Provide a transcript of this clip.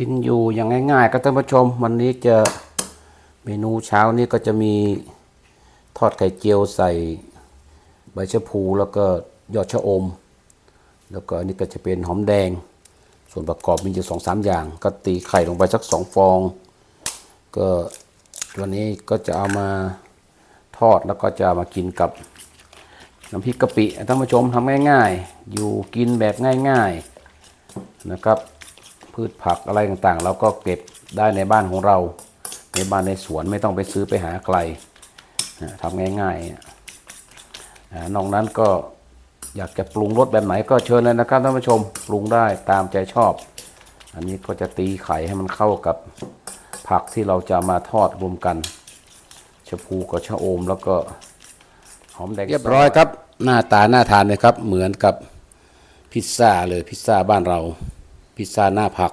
กินอยู่อย่างง่ายๆครับท่านผู้ชม วันนี้จะเมนูเช้านี้ก็จะมีทอดไข่เจียวใส่ใบชะพูแล้วก็ยอดชะอม แล้วก็อันนี้ก็จะเป็นหอมแดง ส่วนประกอบมีอยู่สองสามอย่าง ก็ตีไข่ลงไปสักสองฟอง ก็วันนี้ก็จะเอามาทอดแล้วก็จะามากินกับน้ำพริกกะปิท่านผู้ชมทำง่ายๆ อยู่กินแบบง่าย ๆนะครับ พืชผักอะไรต่างๆ เราก็เก็บได้ในบ้านของเรา ในบ้านในสวนไม่ต้องไปซื้อไปหาไกลทำง่ายๆนอกนั้นก็อยากจะปรุงรสแบบไหนก็เชิญเลยนะครับท่านผู้ชมปรุงได้ตามใจชอบ อันนี้ก็จะตีไข่ให้มันเข้ากับผักที่เราจะมาทอดรวมกันชะพูกับชะอมแล้วก็หอมแดงเรียบร้อยครับ หน้าตาน่าทานเลยครับ เหมือนกับพิซซ่าเลยพิซซ่าบ้านเรา พิซซ่าหน้าผัก